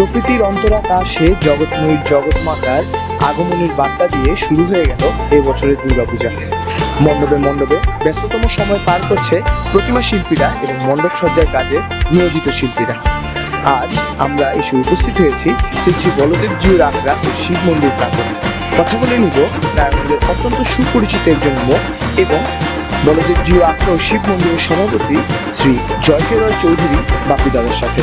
প্রকৃতির অন্তরাকাশে জগৎময়ীর জগৎমাতার আগমনের বার্তা দিয়ে শুরু হয়ে গেল এই বছরের দুর্গাপূজা। মণ্ডপে মণ্ডপে ব্যস্ততম সময় পার করছে প্রতিমা শিল্পীরা এবং মণ্ডপ সজ্জার কাজে নিয়োজিত শিল্পীরা। আজ আমরা এসে উপস্থিত হয়েছি শ্রী শ্রী বলদেব জিউর আখড়া ও শিব মন্দির প্রাঙ্গণে। কথা বলে নিব নারায়ণগঞ্জের অত্যন্ত সুপরিচিত একজন মুখ এবং বলদেব জিউ আখড়া ও শিব মন্দিরের সভাপতি শ্রী জয়কে রয় চৌধুরী বাপি দাদার সাথে।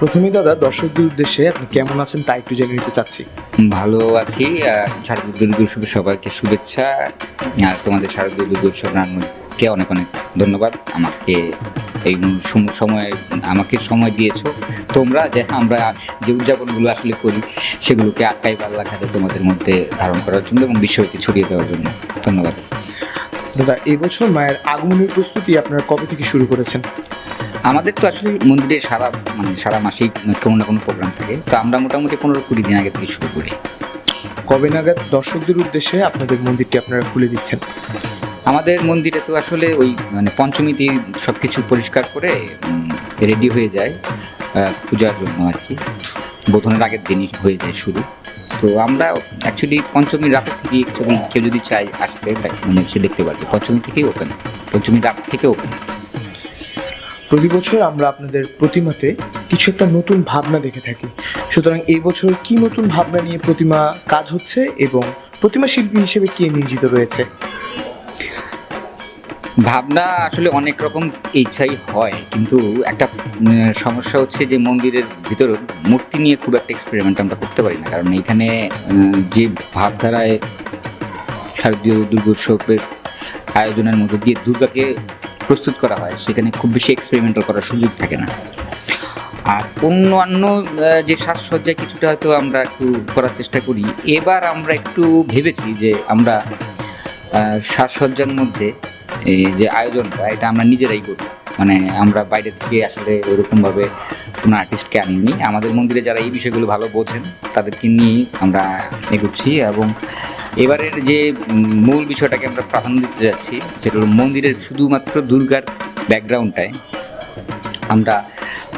প্রথমেই দাদা দর্শকদের উদ্দেশ্যে আপনি কেমন আছেন তা একটু জেনে নিতে চাচ্ছি। ভালো আছি শারদীয় দুর্গোৎসবের সবাইকে শুভেচ্ছা। আর তোমাদের শারদীয় দুর্গোৎসব রান্নাকে অনেক অনেক ধন্যবাদ। আমাকে এই সম- সময় আমাকে সময় দিয়েছ। তোমরা যে আমরা যে উদযাপনগুলো আসলে করি সেগুলোকে আটকাই পাল্লা খাতে তোমাদের মধ্যে ধারণ করার জন্য এবং বিষয়কে ছড়িয়ে দেওয়ার জন্য। ধন্যবাদ। দাদা এবছর মায়ের আগমনের প্রস্তুতি আপনারা কবে থেকে শুরু করেছেন? আমাদের তো আসলে মন্দিরে সারা মানে সারা মাসেই কোনো না কোনো প্রোগ্রাম থাকে। তো আমরা মোটামুটি পনেরো কুড়ি দিন আগে থেকে শুরু করি। কবে নাগাদ দর্শকদের উদ্দেশ্যে আপনাদের মন্দিরটি আপনারা খুলে দিচ্ছেন? আমাদের মন্দিরে তো আসলে ওই মানে পঞ্চমীতে সব কিছু পরিষ্কার করে রেডি হয়ে যায় পূজার জন্য আর কি। বোধনের আগের দিনই হয়ে যায় শুরু। তো আমরা অ্যাকচুয়ালি পঞ্চমীর রাতের থেকে কেউ যদি চায় আসতে মানে সে দেখতে পারবে। পঞ্চমী থেকেই ওপেন পঞ্চমীর রাত থেকে ওপেন প্রতি বছর আমরা আপনাদের প্রতিমাতে কিছু একটা নতুন ভাবনা দেখে থাকি। সুতরাং এই বছর কি নতুন ভাবনা নিয়ে প্রতিমা কাজ হচ্ছে এবং প্রতিমা শিল্পী হিসেবে কে নিয়োজিত রয়েছে? ভাবনা আসলে অনেক রকম ইচ্ছাই হয়, কিন্তু একটা সমস্যা হচ্ছে যে মন্দিরের ভিতর মূর্তি নিয়ে খুব একটা এক্সপেরিমেন্ট আমরা করতে পারি না। কারণ এখানে যে ভাবধারায় শারদীয় দুর্গোৎসবের আয়োজনের মধ্যে দিয়ে দুর্গাকে প্রস্তুত করা হয়, সেখানে খুব বেশি এক্সপেরিমেন্টাল করার সুযোগ থাকে না। আর অন্য অন্য যে সাজসজ্জা কিছুটা হয়তো আমরা একটু করার চেষ্টা করি, এবার আমরা একটু ভেবেছি যে আমরা সাজসজ্জার মধ্যে এই যে আয়োজনটা, এটা আমরা নিজেরাই করি। মানে আমরা বাইরে থেকে আসলে ওরকমভাবে কোনো আর্টিস্টকে আনিনি আমাদের মন্দিরে যারা এই বিষয়গুলো ভালো বোঝেন, তাদেরকে নিয়ে আমরা এগোচ্ছি এবং এবারের যে মূল বিষয়টাকে আমরা প্রাধান্য দিতে যাচ্ছি, সেটা হলো মন্দিরের শুধুমাত্র দুর্গার ব্যাকগ্রাউন্ডটায় আমরা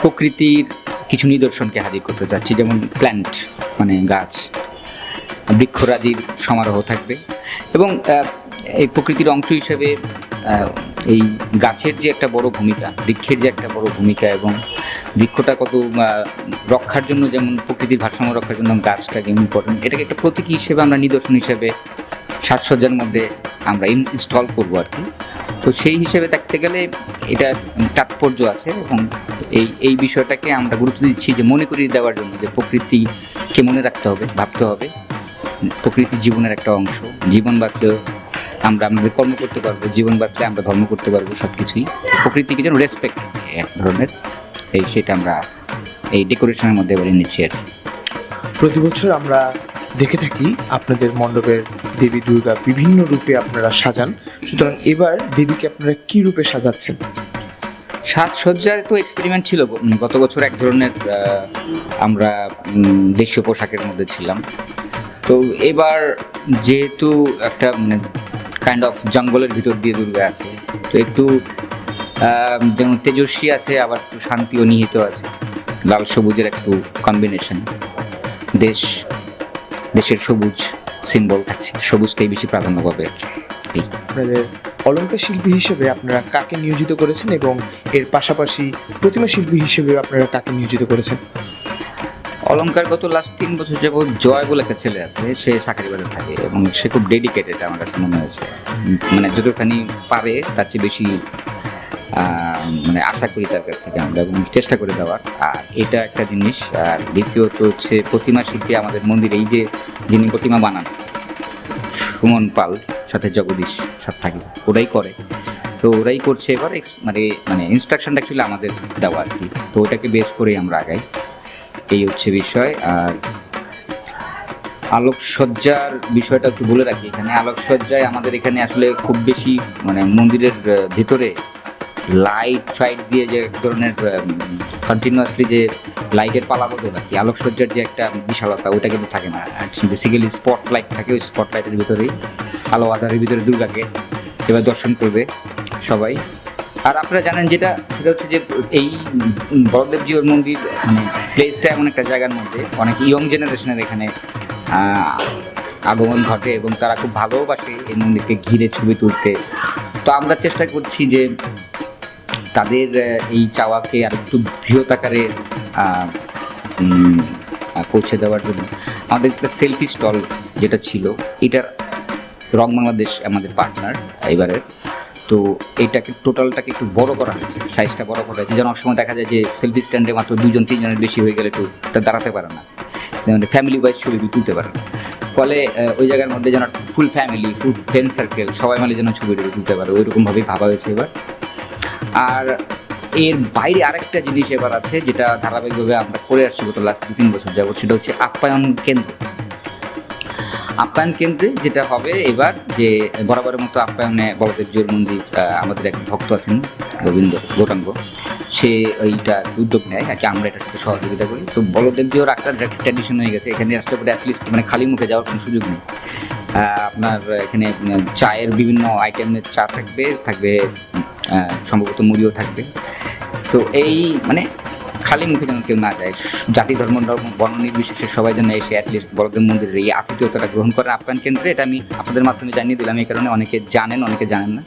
প্রকৃতির কিছু নিদর্শনকে হাজির করতে চাচ্ছি যেমন প্ল্যান্ট মানে গাছ। বৃক্ষরাজির সমারোহ থাকবে এবং এই প্রকৃতির অংশ হিসেবে এই গাছের যে একটা বড় ভূমিকা, বৃক্ষের যে একটা বড় ভূমিকা এবং বৃক্ষটা কত রক্ষার জন্য যেমন, প্রকৃতির ভারসাম্য রক্ষার জন্য গাছটা যেমন ইম্পর্টেন্ট এটাকে একটা প্রতীকী হিসেবে আমরা নিদর্শন হিসেবে, সাজসজ্জার মধ্যে আমরা ইনস্টল করব আর কি। তো সেই হিসেবে দেখতে গেলে এটা তাৎপর্য আছে এবং এই এই বিষয়টাকে আমরা গুরুত্ব দিচ্ছি যে মনে করিয়ে দেওয়ার জন্য যে প্রকৃতিকে মনে রাখতে হবে, ভাবতে হবে। প্রকৃতি জীবনের একটা অংশ, জীবন বাঁচলে আমরা আমাদের কর্ম করতে পারব জীবন বাঁচলে আমরা ধর্ম করতে পারব সব কিছুই প্রকৃতিকে যেন রেসপেক্ট এক ধরনের। এই সেটা আমরা এই ডেকোরেশনের মধ্যে এবার এনেছি আর। প্রতি বছর আমরা দেখে থাকি আপনাদের মণ্ডপের দেবী দুর্গা বিভিন্ন রূপে আপনারা সাজান। সুতরাং এবার দেবীকে আপনারা কি রূপে সাজাচ্ছেন? সাজসজ্জার তো এক্সপেরিমেন্ট ছিল গত বছর এক ধরনের আমরা দেশীয় পোশাকের মধ্যে ছিলাম। তো এবার যেহেতু একটা মানে কাইন্ড অফ জঙ্গলের ভিতর দিয়ে দুর্গা আছে। তো একটু যেমন তেজস্বী আছে, আবার একটু শান্তি ও নিহিত আছে। লাল সবুজের একটু কম্বিনেশন দেশ, দেশের সবুজ সিম্বল থাকছে। সবুজকেই বেশি প্রাধান্য পাবে এই। আপনাদের অলঙ্কার শিল্পী হিসেবে আপনারা কাকে নিয়োজিত করেছেন এবং এর পাশাপাশি প্রতিমা শিল্পী হিসেবে আপনারা কাকে নিয়োজিত করেছেন? অলঙ্কার গত লাস্ট তিন বছর যাবৎ জয় বলে একটা ছেলে আছে, সে চাকরি বাজার থাকে এবং সে খুব ডেডিকেটেড আমার কাছে মনে হয়েছে। মানে যতখানি পারে তার চেয়ে বেশি মানে আশা করি তার কাছ থেকে আমরা এবং চেষ্টা করে দেওয়ার। আর এটা একটা জিনিস, আর দ্বিতীয়ত হচ্ছে প্রতিমা শিল্পী আমাদের মন্দিরে, এই যে যিনি প্রতিমা বানান, সুমন পাল, সাথে জগদীশ সব থাকে, ওরাই করে। তো ওরাই করছে, এবার মানে মানে ইনস্ট্রাকশনটা অ্যাকচুয়ালি আমাদের দেওয়া আর কি। তো ওটাকে বেস করেই আমরা আগাই। এই হচ্ছে বিষয়। আর আলোকসজ্জার বিষয়টা একটু বলে রাখি এখানে। আলোকসজ্জায় আমাদের এখানে আসলে খুব বেশি মানে মন্দিরের ভিতরে লাইট ফাইট দিয়ে যে এক ধরনের কন্টিনিউয়াসলি যে লাইটের পালা আর কি আলোকসজ্জার যে একটা বিশালতা ওটা কিন্তু থাকে না। বেসিক্যালি স্পট লাইট থাকে, ওই স্পট লাইটের ভিতরেই, আলো আধারের ভিতরে দুর্গাকে এবার দর্শন করবে সবাই। আর আপনারা জানেন যেটা সেটা হচ্ছে যে এই বলদেবজিওর মন্দির মানে প্লেসটা এমন একটা জায়গার মধ্যে অনেক ইয়ং জেনারেশনের এখানে আগমন ঘটে এবং তারা খুব ভালোবাসে এই মন্দিরকে ঘিরে ছবি তুলতে। তো আমরা চেষ্টা করছি যে তাদের এই চাওয়াকে আর একটু আহ, পৌঁছে দেওয়ার জন্য। আমাদের একটা সেলফি স্টল যেটা ছিল এটার রং বাংলাদেশ আমাদের পার্টনার এবারের। তো এটাকে টোটালটাকে একটু বড় করা হয়েছে সাইজটা বড় করা হয়েছে। যেন অনেক সময় দেখা যায় যে সেলফি স্ট্যান্ডে মাত্র দুজন তিনজনের বেশি হয়ে গেলে একটু তা দাঁড়াতে পারে না। মানে ফ্যামিলি ওয়াইজ ছবি তুলতে পারে না। ফলে ওই জায়গার মধ্যে যেন full family full friend circle সবাই মিলে যেন ছবি টবি তুলতে পারে ওই রকমভাবেই ভাবা হয়েছে এবার। আর এর বাইরে আরেকটা জিনিস এবার আছে, যেটা ধারাবাহিকভাবে আমরা করে আসছি গত লাস্ট দু তিন বছর যাবত সেটা হচ্ছে আপ্যায়ন কেন্দ্র। আপ্যায়ন কেন্দ্রে যেটা হবে এবার যে বরাবরের মতো আপ্যায়নে বলদেবজির মন্দির আমাদের এক ভক্ত আছেন গোবিন্দ গৌরাঙ্গ। সে এইটা উদ্যোগ নেয় আর কি, আমরা এটার সাথে সহযোগিতা করি। তো বলদেবজিওর একটা ট্র্যাডিশন হয়ে গেছে। এখানে আসলে পরে অ্যাটলিস্ট মানে খালি মুখে যাওয়ার কোনো সুযোগ নেই। আপনার এখানে চায়ের বিভিন্ন আইটেমের চা থাকবে থাকবে সম্ভবত মুড়িও থাকবে। তো এই মানে খালি মুখে যেন কেউ না যায়। জাতি, ধর্ম, বর্ণ, নির্বিশেষে সবাই যেন এসে অ্যাটলিস্ট বড়দের মন্দিরের এই আতিথ্যতাটা গ্রহণ করে আপ্যায়ন কেন্দ্রে, এটা আমি আপনাদের মাধ্যমে জানিয়ে দিলাম। এই কারণে অনেকে জানেন অনেকে জানেন না।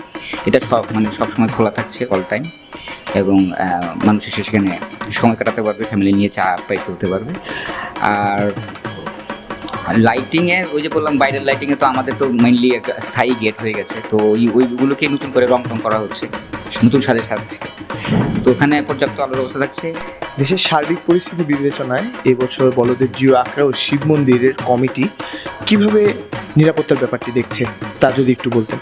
এটা সব মানে সবসময় খোলা থাকছে অল টাইম এবং মানুষ এসে সেখানে সময় কাটাতে পারবে ফ্যামিলি নিয়ে চা পাইতে হতে পারবে। আর লাইটিংয়ে ওই যে বললাম, বাইরের লাইটিংয়ে তো আমাদের তো মেইনলি একটা স্থায়ী গেট হয়ে গেছে। তো ওই ওইগুলোকে নতুন করে রং টং করা হচ্ছে, নতুন সাজে সাজছে। তো ওখানে পর্যাপ্ত আলোর ব্যবস্থা থাকছে। দেশের সার্বিক পরিস্থিতি বিবেচনায় এবছর বলদেবজিউ আখড়া ও শিব মন্দিরের কমিটি কীভাবে নিরাপত্তার ব্যাপারটি দেখছে, তা যদি একটু বলতেন।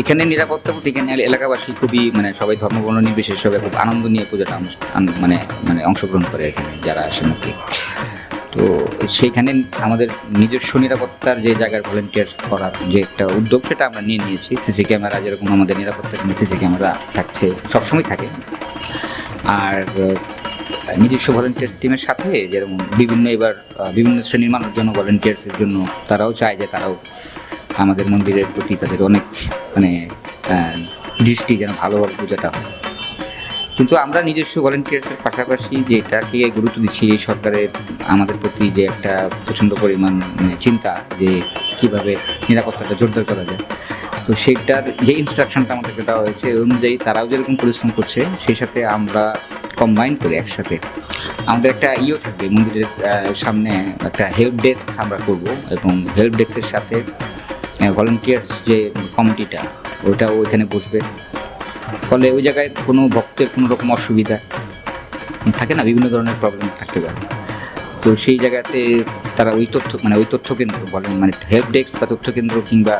এখানে নিরাপত্তা বলতে এখানে এলাকাবাসী খুবই মানে সবাই ধর্মবর্ণ নির্বিশেষে সবাই খুব আনন্দ নিয়ে পূজাটা মানে মানে অংশগ্রহণ করে এখানে যারা আসেন আর তো সেইখানে আমাদের নিজস্ব নিরাপত্তার যে জায়গার ভলেন্টিয়ার্স করার যে একটা উদ্যোগ, সেটা আমরা নিয়ে নিয়েছি। সিসি ক্যামেরা যেরকম আমাদের নিরাপত্তার জন্য সিসি ক্যামেরা থাকছে, সবসময় থাকে। আর নিজস্ব ভলেন্টিয়ার্স টিমের সাথে যেরকম বিভিন্ন এবার বিভিন্ন শ্রেণির মানুষজন ভলেন্টিয়ার্সের জন্য তারাও চায় যে তারাও আমাদের মন্দিরের প্রতি তাদের অনেক মানে দৃষ্টি যেন ভালোভাবে পূজাটা হয় কিন্তু আমরা নিজস্ব ভলেন্টিয়ার্সের পাশাপাশি যেটাকে গুরুত্ব দিচ্ছি, এই সরকারের আমাদের প্রতি যে একটা প্রচণ্ড পরিমাণ মানে চিন্তা যে কীভাবে নিরাপত্তাটা জোরদার করা যায়। তো সেইটার যে ইনস্ট্রাকশনটা আমাদেরকে দেওয়া হয়েছে ওই অনুযায়ী তারাও যেরকম পরিশ্রম করছে, সেই সাথে আমরা কম্বাইন করে একসাথে আমাদের একটা ইও থাকবে, মন্দিরের সামনে একটা হেল্প ডেস্ক আমরা করব এবং হেল্প ডেস্কের সাথে ভলেন্টিয়ার্স যে কমিটিটা ওটাও ওইখানে বসবে। ফলে ওই জায়গায় কোনো ভক্তের কোনো রকম অসুবিধা থাকে না, বিভিন্ন ধরনের প্রবলেম থাকতে পারে। তো সেই জায়গাতে তারা ওই তথ্য মানে ওই তথ্য কেন্দ্র বলেন মানে হেল্প ডেস্ক বা তথ্য কেন্দ্র কিংবা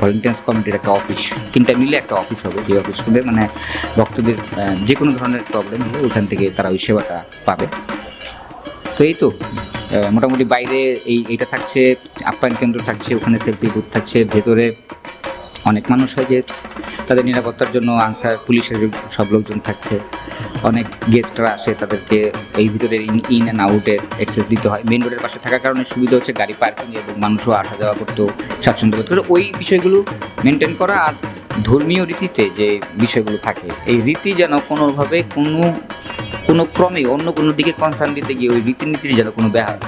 ভলেন্টিয়ার্স কমিটির একটা অফিস তিনটা মিলে একটা অফিস হবে যে অফিস হবে মানে ভক্তদের যে কোনো ধরনের প্রবলেম হলে ওখান থেকে তারা ওই সেবাটা পাবে। তো এই তো মোটামুটি বাইরে এই, এইটা থাকছে, আপ্যায়ন কেন্দ্র থাকছে, ওখানে সেলফি বুথ থাকছে, ভেতরে অনেক মানুষ হয় যে তাদের নিরাপত্তার জন্য আনসার, পুলিশের সব লোকজন থাকছে। অনেক গেস্টরা আসে, তাদেরকে এই ভিতরে ইন অ্যান্ড আউটের অ্যাক্সেস দিতে হয়। মেন রোডের পাশে থাকার কারণে সুবিধা হচ্ছে গাড়ি পার্কিং এবং মানুষও আসা যাওয়া করতেও স্বাচ্ছন্দ্য বোধ করে। ওই বিষয়গুলো মেনটেন করা আর ধর্মীয় রীতিতে যে বিষয়গুলো থাকে, এই রীতি যেন কোনোভাবে কোনো কোনো ক্রমে অন্য কোনো দিকে কনসার্ন দিতে গিয়ে ওই রীতিনীতির যেন কোনো ব্যাহত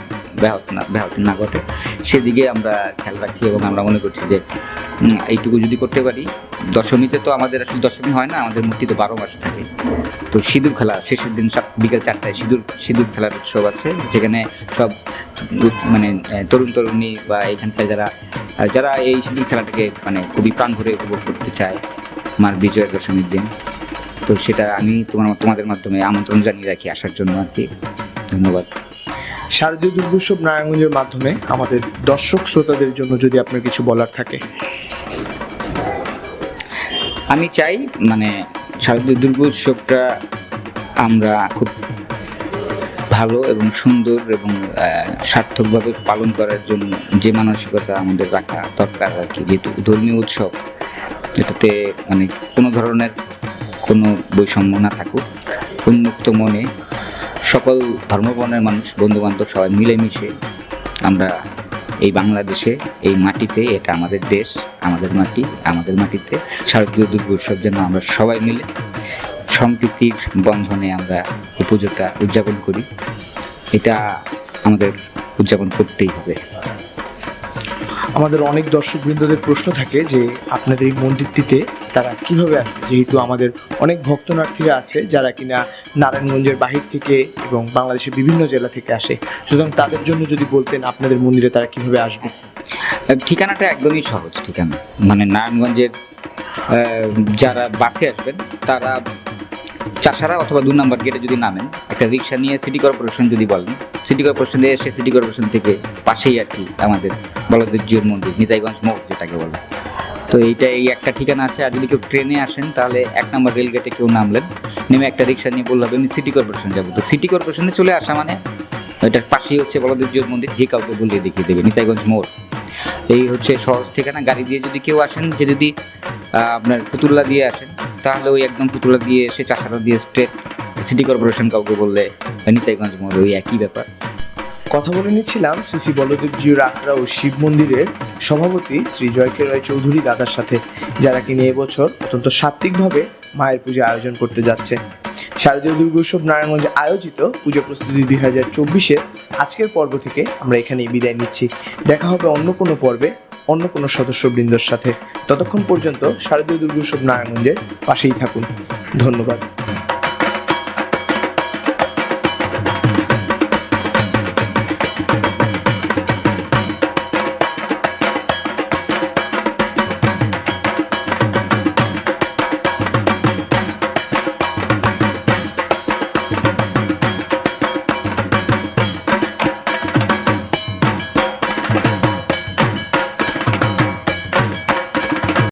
ব্যাহত না ব্যাহত না ঘটে। সেদিকে আমরা খেয়াল রাখছি এবং আমরা মনে করছি যে এইটুকু যদি করতে পারি, দশমীতে তো আমাদের আসলে দশমী হয় না, আমাদের মূর্তি তো বারো মাস থাকে। তো সিঁদুর খেলা, শেষের দিন সব বিকেল চারটায় সিঁদুর সিঁদুর খেলার উৎসব আছে। যেখানে সব মানে তরুণ তরুণী বা এখানকার যারা যারা এই সিঁদুর খেলাটাকে মানে খুবই প্রাণ ভরে উপভোগ করতে চায় মার বিজয়া দশমীর দিন। তো সেটা আমি তোমার, তোমাদের মাধ্যমে আমন্ত্রণ জানিয়ে রাখি আসার জন্য আর কি। ধন্যবাদ। শারদীয় দুর্গোৎসব নারায়ণগঞ্জের মাধ্যমে আমাদের দর্শক শ্রোতাদের জন্য যদি আপনার কিছু বলার থাকে। আমি চাই মানে শারদীয় দুর্গোৎসবটা আমরা খুব ভালো এবং সুন্দর এবং সার্থকভাবে পালন করার জন্য যে মানসিকতা আমাদের রাখা দরকার আর কি, যেহেতু ধর্মীয় উৎসব, এটাতে মানে কোনো ধরনের কোনো বৈষম্য না থাকুক, উন্মুক্ত মনে সকল ধর্মবর্ণের মানুষ, বন্ধুবান্ধব সবাই মিলেমিশে আমরা এই বাংলাদেশে, এই মাটিতে, এটা আমাদের দেশ, আমাদের মাটি, আমাদের মাটিতে, শারদীয় দুর্গোৎসব যেন আমরা সবাই মিলে সম্প্রীতির বন্ধনে আমরা এই পুজোটা উদযাপন করি। এটা আমাদের উদযাপন করতেই হবে। আমাদের অনেক দর্শকবৃন্দদের প্রশ্ন থাকে যে, আপনাদের এই মন্দিরটিতে তারা কীভাবে আসবে? যেহেতু আমাদের অনেক ভক্তনার্থীরা আছে যারা কিনা নারায়ণগঞ্জের বাহির থেকে এবং বাংলাদেশের বিভিন্ন জেলা থেকে আসে। সুতরাং তাদের জন্য যদি বলতেন আপনাদের মন্দিরে তারা কীভাবে আসবে? ঠিকানাটা একদমই সহজ ঠিকানা। মানে নারায়ণগঞ্জের যারা বাসে আসবেন, তারা চাষারা অথবা দু নম্বর গেটে যদি নামেন, একটা রিক্সা নিয়ে সিটি কর্পোরেশন যদি বলেন সিটি কর্পোরেশনে এসে সিটি কর্পোরেশন থেকে পাশেই আর কি আমাদের বলদেব জিউর মন্দির, নিতাইগঞ্জ মোড় যেটাকে বলে। তো এইটা এই একটা ঠিকানা আছে। আর যদি কেউ ট্রেনে আসেন, তাহলে এক নম্বর রেল গেটে কেউ নামলেন, নেমে একটা রিক্সা নিয়ে বললে হবে আমি সিটি কর্পোরেশন যাব। তো সিটি কর্পোরেশনে চলে আসা মানে এটার পাশেই হচ্ছে বলদেব মন্দির, যে কাউকে বলিয়ে দেখিয়ে দেবে, নিতাইগঞ্জ মোড়। এই হচ্ছে সহজ ঠিকানা। গাড়ি দিয়ে যদি কেউ আসেন, যে যদি আপনার পুতুল্লা দিয়ে আসেন, তাহলে ওই একদম পুতুল্লা দিয়ে এসে চাষারা দিয়ে স্ট্রেট সিটি কর্পোরেশন কাউকে বললে, নিতাইগঞ্জ মোড়, ওই একই ব্যাপার। কথা বলে নিচ্ছিলাম শ্রী বলদেব জিউর আখড়া ও শিব মন্দিরের সভাপতি শ্রী জয়কে রায় চৌধুরী দাদার সাথে যারা কিনে এবছর অত্যন্ত সাত্ত্বিকভাবে মায়ের পূজা আয়োজন করতে যাচ্ছে। শারদীয় দুর্গোৎসব নারায়ণগঞ্জে আয়োজিত পুজো প্রস্তুতি দুই হাজার চব্বিশের আজকের পর্ব থেকে আমরা এখানেই বিদায় নিচ্ছি। দেখা হবে অন্য কোনো পর্বে, অন্য কোনো সদস্যবৃন্দর সাথে। ততক্ষণ পর্যন্ত শারদীয় দুর্গোৎসব নারায়ণগঞ্জের পাশেই থাকুন। ধন্যবাদ।